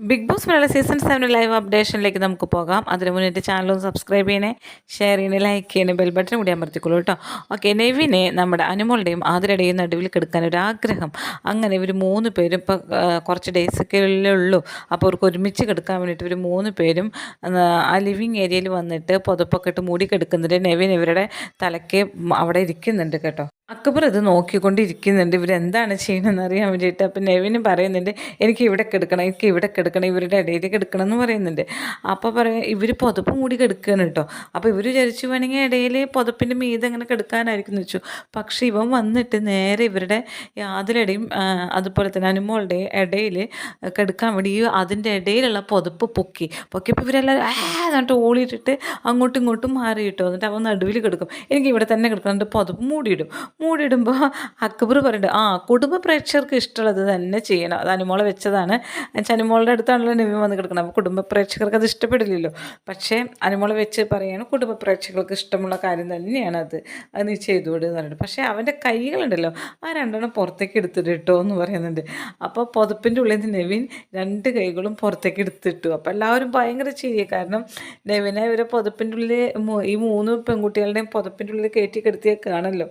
Big Boss മലയാള season seven live അപ്ഡേഷനിലേക്ക് നമുക്ക് പോകാം. അതിന് മുന്നേ ചാനൽ സബ്സ്ക്രൈബ് ചെയ്യണേ ഷെയർ ചെയ്യണേ ലൈക്ക് ചെയ്യണേ ബെൽ ബട്ടൺ കൂടി അമർത്തിക്കോളൂ കേട്ടോ. ഓക്കെ നെവിനെ നമ്മുടെ അനുമോളുടെയും ആതിരയുടെയും നടുവിൽ കിടക്കാൻ ഒരു ആഗ്രഹം. അങ്ങനെ ഇവർ മൂന്ന് പേരും ഇപ്പോൾ കുറച്ച് ഡേയ്സൊക്കെ ഉള്ളൂ. അപ്പോൾ അവർക്ക് ഒരുമിച്ച് കിടക്കാൻ വേണ്ടിയിട്ട് ഇവർ മൂന്ന് പേരും ആ, ആ ലിവിങ് ഏരിയയിൽ വന്നിട്ട് പുതപ്പൊക്കെ ഇട്ട് മൂടി കിടക്കുന്നുണ്ട്. നെവിൻ ഇവരുടെ തലയ്ക്ക് അവിടെ ഇരിക്കുന്നുണ്ട് കേട്ടോ. അക്ബർ ഇത് നോക്കിക്കൊണ്ടിരിക്കുന്നുണ്ട്. ഇവരെന്താണ് ചെയ്യണമെന്ന് അറിയാൻ വേണ്ടിയിട്ട് അപ്പം നെവിന് പറയുന്നുണ്ട് എനിക്ക് ഇവിടെ കിടക്കണം എനിക്ക് ഇവിടെ കിടക്കണം ഇവരുടെ ഇടയിൽ കിടക്കണം എന്ന് പറയുന്നുണ്ട്. അപ്പോൾ പറയാം ഇവർ പുതപ്പ് കൂടി കിടക്കുകയാണ് കേട്ടോ. അപ്പോൾ ഇവർ വിചാരിച്ചു വേണമെങ്കിൽ ഇടയിൽ പുതപ്പിന്റെ മീത് അങ്ങനെ കിടക്കാനായിരിക്കും എന്ന് വെച്ചു. പക്ഷേ ഇവൻ വന്നിട്ട് നേരെ ഇവരുടെ യാതിലടയും അതുപോലെ തന്നെ അനുമോളുടെ ഇടയിൽ കിടക്കാൻ വേണ്ടി ഈ അതിന്റെ ഇടയിലുള്ള പുതപ്പ് പൊക്കി. പൊക്കിയപ്പോൾ ഇവരെല്ലാവരും എന്നിട്ട് ഓളിയിട്ടിട്ട് അങ്ങോട്ടും ഇങ്ങോട്ടും മാറി എന്നിട്ട് അവൻ നടുവിൽ കിടക്കും. എനിക്ക് ഇവിടെ തന്നെ കിടക്കണം എന്നിട്ട് പുതപ്പ് മൂടിയിടും. മൂടിയിടുമ്പോൾ അക്ബർ പറയുന്നുണ്ട് ആ കുടുംബ പ്രേക്ഷകർക്ക് ഇഷ്ടമുള്ളത് തന്നെ ചെയ്യണം. അത് അനുമോളെ വെച്ചതാണ്. അനുമോളുടെ അടുത്താണല്ലോ നിവി വന്ന് കിടക്കണം അപ്പോൾ കുടുംബ പ്രേക്ഷകർക്ക് അത് ഇഷ്ടപ്പെടില്ലല്ലോ. പക്ഷേ അനുമോളെ വെച്ച് പറയാണ് കുടുംബ പ്രേക്ഷകർക്ക് ഇഷ്ടമുള്ള കാര്യം തന്നെയാണ് അത്. അത് നീ ചെയ്തുകൂടെ എന്ന് പറഞ്ഞിട്ട്. പക്ഷേ അവന്റെ കൈകളുണ്ടല്ലോ. ആ രണ്ടെണ്ണം പുറത്തേക്ക് എടുത്തിട്ട് ഇട്ടോ എന്ന് പറയുന്നുണ്ട്. അപ്പോൾ പുതപ്പിന്റെ ഉള്ളിൽ നിന്ന് നെവിൻ രണ്ട് കൈകളും പുറത്തേക്ക് എടുത്തിട്ടു. അപ്പോൾ എല്ലാവരും ഭയങ്കര ചെയ്യുക കാരണം നെവിനെ ഇവരെ പുതപ്പിന്റെ ഉള്ളിൽ ഈ മൂന്ന് പെൺകുട്ടികളുടെയും പുതപ്പിന്റെ ഉള്ളിൽ കയറ്റി കിടത്തിയേക്കാണല്ലോ.